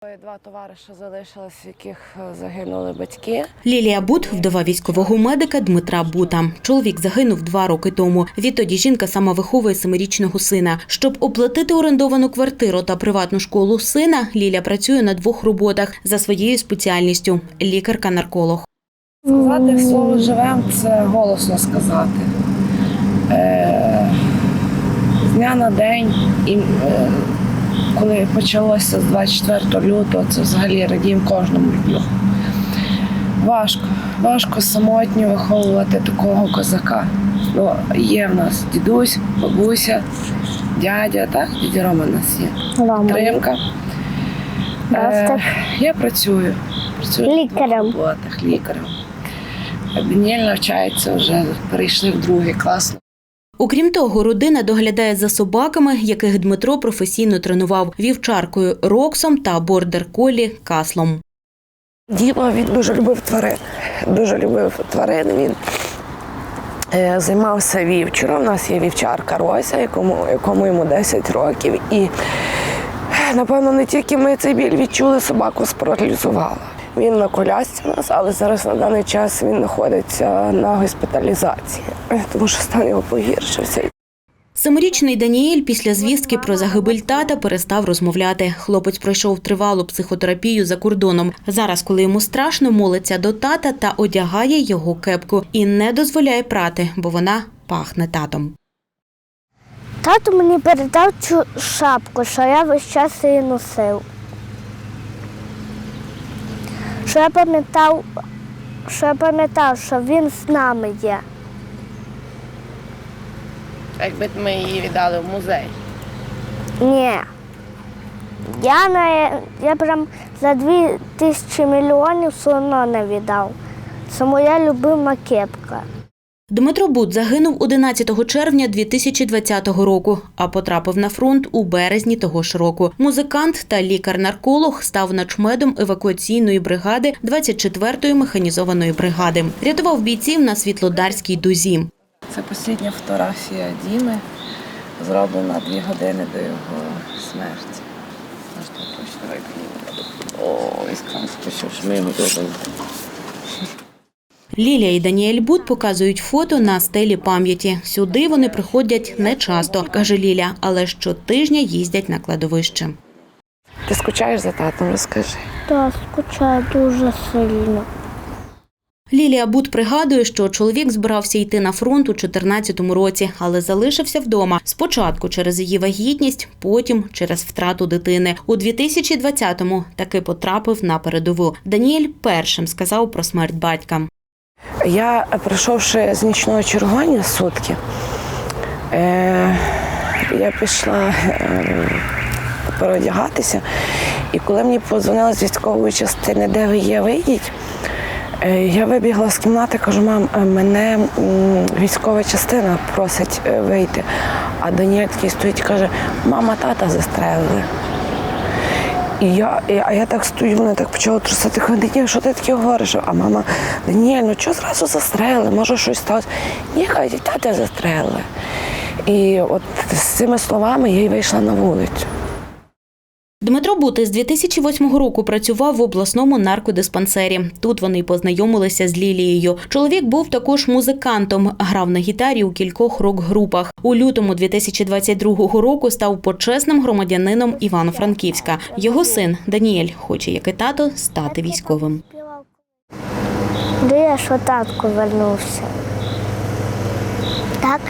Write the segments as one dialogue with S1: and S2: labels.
S1: Два товариша залишились, яких е, загинули батьки.
S2: Лілія Бут – вдова військового медика Дмитра Бута. Чоловік загинув два роки тому. Відтоді жінка сама виховує семирічного сина. Щоб оплатити орендовану квартиру та приватну школу сина, Ліля працює на двох роботах за своєю спеціальністю – лікарка-нарколог.
S1: Сказати слово живем це голосно сказати. Е, з дня на день, і, е, коли почалося з 24 лютого, це взагалі радіємо кожному дню. Важко, важко самотньо виховувати такого козака. Ну, є в нас дідусь, бабуся, дядя, так? Дядя Рома у нас є. Підтримка. Е, я працюю. Працюю
S3: Лікарем.
S1: роботах, лікарем. Даніель навчається вже, перейшли в другий клас.
S2: Окрім того, родина доглядає за собаками, яких Дмитро професійно тренував вівчаркою Роксом та бордер-колі Каслом.
S1: Діма він дуже любив тварин. Дуже любив тварин. Він е, займався вівчаром. У нас є вівчарка Рося, якому, якому йому 10 років. І е, напевно не тільки ми цей біль відчули, собаку спаралізувала. Він на колясці у нас, але зараз на даний час він знаходиться на госпіталізації, тому що стан його погіршився.
S2: Семирічний Даніель після звістки про загибель тата перестав розмовляти. Хлопець пройшов тривалу психотерапію за кордоном. Зараз, коли йому страшно, молиться до тата та одягає його кепку і не дозволяє прати, бо вона пахне татом.
S3: Тато мені передав цю шапку, що я весь час її носив. Що я пам'ятав, що я пам'ятав, що він з нами є.
S1: Якби ми її віддали в музей.
S3: Ні. Я, на, я прям за дві тисячі мільйонів все одно не віддав. Це моя любима кепка.
S2: Дмитро Бут загинув 11 червня 2020 року, а потрапив на фронт у березні того ж року. Музикант та лікар-нарколог став начмедом евакуаційної бригади 24-ї механізованої бригади. Рятував бійців на Світлодарській дузі.
S1: Це остання фотографія Діми, зроблена дві години до його смерті. Так точно випадіння. О, що ми його.
S2: Лілія і Даніель Бут показують фото на стелі пам'яті. Сюди вони приходять не часто, каже Ліля, але щотижня їздять на кладовище.
S1: Ти скучаєш за татом, розкажи.
S3: Та скучаю дуже сильно.
S2: Лілія Бут пригадує, що чоловік збирався йти на фронт у 2014 році, але залишився вдома. Спочатку через її вагітність, потім через втрату дитини. У 2020-му таки потрапив на передову. Даніель першим сказав про смерть батька.
S1: Я, прийшовши з нічного чергування сутки, е, я пішла е, переодягатися, і коли мені подзвонили з військової частини, де ви є, вийдіть. е, Я вибігла з кімнати, кажу, мам, е, мене військова частина просить е, вийти. А Даніель такий стоїть і каже, мама, тата застрелили. І я, і- я так стою, вона так почала трусити. каже, Даніель, що ти таке говориш? А мама, Даніель, ну чого зразу застрелили? Може щось сталося? Ні, хай тата застрелили. І от з цими словами я й вийшла на вулицю.
S2: Дмитро Бути з 2008 року працював в обласному наркодиспансері. Тут вони познайомилися з Лілією. Чоловік був також музикантом, грав на гітарі у кількох рок-групах. У лютому 2022 року став почесним громадянином Івано-Франківська. Його син Даніель хоче, як і тато, стати військовим.
S3: Де я що татко вернувся? Так?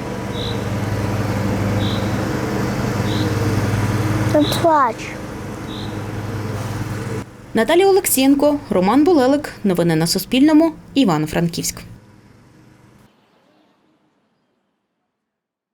S3: Не плач.
S2: Наталія Олексієнко, Роман Булелик. Новини на Суспільному. Івано-Франківськ.